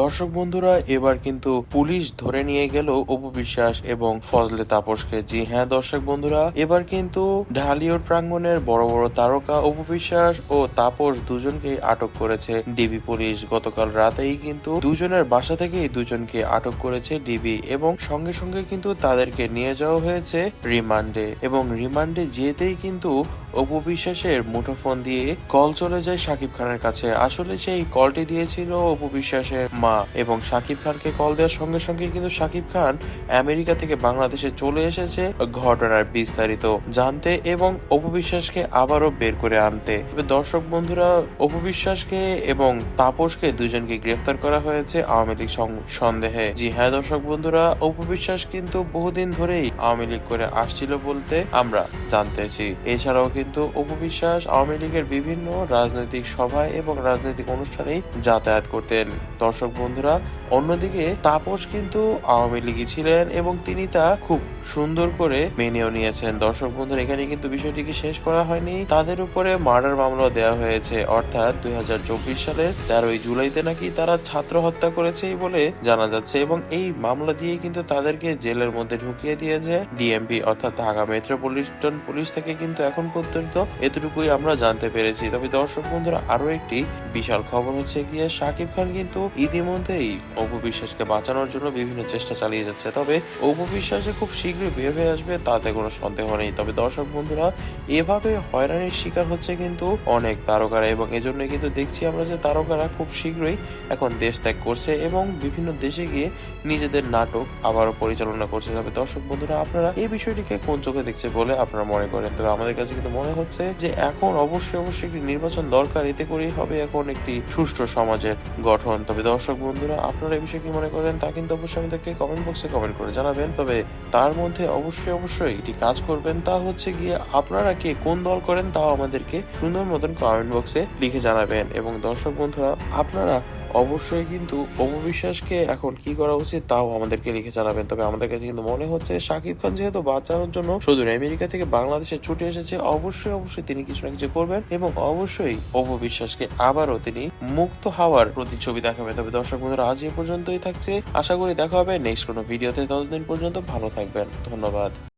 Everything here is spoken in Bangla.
দর্শক বন্ধুরা, এবার কিন্তু পুলিশ ধরে নিয়ে গেল অপু বিশ্বাস এবং ফজলে তাপসকে। জি হ্যাঁ দর্শক বন্ধুরা, এবার কিন্তু ঢালিউড প্রাঙ্গণের বড় বড় তারকা অপু বিশ্বাস ও তাপস দুজনকে আটক করেছে ডিবি পুলিশ। গতকাল রাতেই কিন্তু দুজনের বাসা থেকেই দুজনকে আটক করেছে ডিবি এবং সঙ্গে সঙ্গে কিন্তু তাদেরকে নিয়ে যাওয়া হয়েছে রিমান্ডে এবং রিমান্ডে যেতেই কিন্তু অপু বিশ্বাসের মুঠোফোন দিয়ে কল চলে যায় শাকিব খানের কাছে। আসলে সেই কলটি দিয়েছিল অপু বিশ্বাসের মা এবং শাকিব খানকে কল দেওয়ার সঙ্গে সঙ্গে কিন্তু শাকিব খান আমেরিকা থেকে বাংলাদেশে চলে এসেছে ঘটনার বিস্তারিত জানতে এবং অপু বিশ্বাসকে আবারও বের করে আনতে। দর্শক বন্ধুরা, অপু বিশ্বাসকে এবং তাপসকে দুজনকে গ্রেফতার করা হয়েছে আওয়ামী লীগ সন্দেহে। জি হ্যাঁ দর্শক বন্ধুরা, অপু বিশ্বাস কিন্তু বহুদিন ধরেই আওয়ামী লীগ করে আসছিল বলতে আমরা জানতেছি। এছাড়াও কিন্তু অপবিশ্বাস আওয়ামী লীগের বিভিন্ন রাজনৈতিক সভায় এবং রাজনৈতিক অনুষ্ঠানেই যাতায়াত করতেন। দর্শক বন্ধুরা। অন্যদিকে তাপস কিন্তু আওয়ামী লীগই ছিলেন এবং তিনি তা খুব সুন্দর করে মেনেও নিয়েছেন। দর্শক বন্ধুরা, এখানে কিন্তু বিষয়টিকে শেষ করা হয়নি। তাদের উপরে মার্ডার মামলা দেওয়া হয়েছে। অর্থাৎ দুই সালের তেরোই জুলাইতে নাকি তারা ছাত্র হত্যা করেছে বলে জানা যাচ্ছে এবং এই মামলা দিয়ে কিন্তু তাদেরকে জেলের মধ্যে ঢুকিয়ে দিয়েছে ডিএমপি, অর্থাৎ ঢাকা মেট্রোপলিটন পুলিশ থেকে কিন্তু এখন পর্যন্ত এতটুকুই আমরা জানতে পেরেছি। তবে দর্শক বন্ধুরা আরও একটি বিশাল খবর হচ্ছে গিয়ে, শাকিব খান কিন্তু ইতিমধ্যেই অপু বিশ্বাসকে বাঁচানোর জন্য বিভিন্ন চেষ্টা চালিয়ে যাচ্ছে। তবে অপবিশ্বাসে খুব শীঘ্রই বের হয়ে আসবে তাতে কোনো সন্দেহ নেই। তবে দর্শক বন্ধুরা, এভাবে হয়রানির শিকার হচ্ছে কিন্তু অনেক তারকারা এবং এজন্য কিন্তু দেখছি আমরা যে তারকারা খুব শীঘ্রই এখন দেশ ত্যাগ করছে এবং বিভিন্ন দেশে গিয়ে নিজেদের নাটক আবারও পরিচালনা করছে। তবে দর্শক বন্ধুরা, আপনারা এই বিষয়টিকে কোন চোখে দেখছে বলে আপনারা মনে করেন? তবে আমাদের কাছে কিন্তু মনে হচ্ছে যে এখন অবশ্যই অবশ্যই একটি নির্বাচন দরকার। এতে করেই হবে এখন একটি সুষ্ঠু সমাজের গঠন। তবে দর্শক বন্ধুরা, আপনারা এই বিষয়ে কি মনে করেন তা কিন্তু অবশ্যই আমাদেরকে কমেন্ট বক্সে কমেন্ট করে জানাবেন। তবে তার মধ্যে অবশ্যই অবশ্যই একটি কাজ করবেন, তা হচ্ছে গিয়ে আপনারা কে কোন দল করেন তাও আমাদেরকে সুন্দর মতন কমেন্ট বক্সে লিখে জানাবেন। এবং দর্শক বন্ধুরা, আপনারা অবশ্যই কিন্তু অপবিশ্বাসকে এখন কি করা উচিত তাও আমাদেরকে লিখে জানাবেন। তবে আমাদের কাছে কিন্তু মনে হচ্ছে শাকিব খান যেহেতু বাঁচানোর জন্য সুদূর আমেরিকা থেকে বাংলাদেশে ছুটে এসেছে, অবশ্যই অবশ্যই তিনি কিছু না কিছু করবেন এবং অবশ্যই অপবিশ্বাসকে আবারও তিনি মুক্ত হওয়ার প্রতিচ্ছবি দেখাবেন। তবে দর্শক বন্ধুরা, আজ এই পর্যন্তই থাকছে। আশা করি দেখা হবে নেক্সট কোনো ভিডিওতে। ততদিন পর্যন্ত ভালো থাকবেন। ধন্যবাদ।